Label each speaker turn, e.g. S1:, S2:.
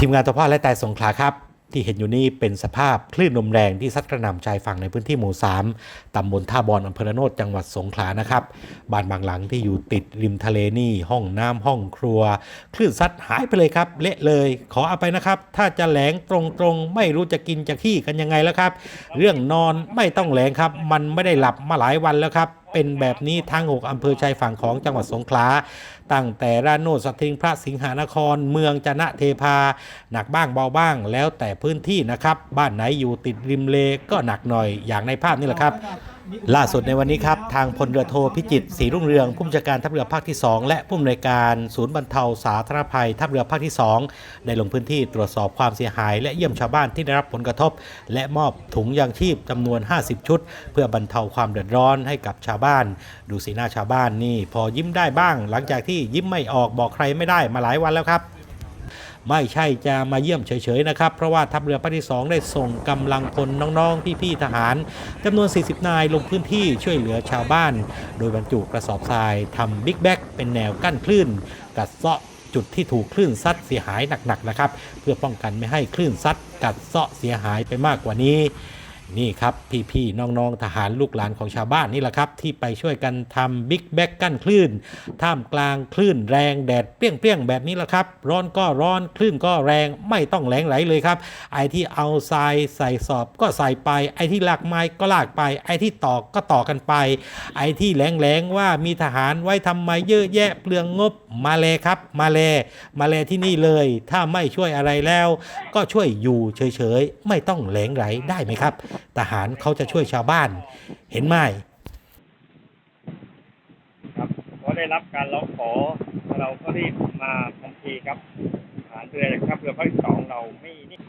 S1: ทีมงานตัวพ่อและแต่สงขลาครับ ที่เห็นอยู่นี่เป็นสภาพคลื่นลมแรงที่ซัดกระหน่ำชายฝั่งในพื้นที่หมู่ 3 ตำบลท่าบอนอำเภอระโนดจังหวัดสงขลานะครับ บ้านบางหลังที่อยู่ติดริมทะเลนี่ ห้องน้ำห้องครัว คลื่นซัดหายไปเลยครับ เละเลย ขอเอาไปนะครับ ถ้าจะแหลงตรงๆ ไม่รู้จะกินจะขี้กันยังไงแล้วครับ เรื่องนอนไม่ต้องแหลงครับ มันไม่ได้หลับมาหลายวันแล้วครับเป็นแบบนี้ทั้งหกอำเภอชายฝั่งของจังหวัดสงขลา ตั้งแต่ราโนดสถิงพระสิงหานคร เมืองจนะเทพา หนักบ้างเบาบ้าง แล้วแต่พื้นที่นะครับ บ้านไหนอยู่ติดริมเลก็หนักหน่อยอย่างในภาพนี่แหละครับ ล่าสุดในวันนี้ครับ ทางพลเรือโทพิจิตศรีรุ่งเรืองผู้บัญชาการทัพเรือภาคที่ 2 และผู้อำนวยการศูนย์บรรเทาสาธารณภัยทัพเรือภาคที่ 2 ได้ลงพื้นที่ตรวจสอบความเสียหาย และเยี่ยมชาวบ้านที่ได้รับผลกระทบ และมอบถุงยางชีพจำนวน 50 ชุด เพื่อบรรเทาความเดือดร้อนให้กับชาวบ้าน ดูสีหน้าชาวบ้านนี่ พอยิ้มได้บ้าง หลังจากที่ยิ้มไม่ออกบอกใครไม่ได้มาหลายวันแล้วครับ ไม่ใช่จะมาเยี่ยมเฉยๆนะครับ เพราะว่าทัพเรือภาคที่ 2 ได้ส่งกำลังพลน้องๆ พี่ๆทหารจำนวน 40 นายลงพื้นที่ช่วยเหลือชาวบ้าน โดยบรรจุกระสอบทรายทำบิ๊กแบ็กเป็นแนวกั้นคลื่นกัดเซาะจุดที่ถูกคลื่นซัดเสียหายหนักๆนะครับ เพื่อป้องกันไม่ให้คลื่นซัดกัดเซาะเสียหายไปมากกว่านี้ นี่ครับ พี่ๆน้องๆทหารลูกหลานของชาวบ้านนี่แหละครับ ที่ไปช่วยกันทำบิ๊กแบ็กกั้นคลื่น ท่ามกลางคลื่นแรงแดดเปรี้ยงๆ แบบนี้แหละครับ ร้อนก็ร้อนคลื่นก็แรงไม่ต้องแหลงไหลเลยครับ ไอ้ที่เอาทรายใส่สอบก็ใส่ไป ไอ้ที่ลากไม้ก็ลากไป ไอ้ที่ตอกก็ตอกกันไป ไอ้ที่แหลงๆว่ามีทหารไว้ทำไมเยอะแยะเปลืองงบมาเลยครับ มาเลยมาเลยที่นี่เลย ถ้าไม่ช่วยอะไรแล้ว ก็ช่วยอยู่เฉยๆไม่ต้องแหลงไหลได้ไหมครับทหารเขาจะช่วยชาวบ้าน เห็นไหม
S2: ครับพอได้รับการร้องขอเราก็รีบมาทันทีครับฐานเรือนะครับเรือภาคสองเราไม่นิ่ง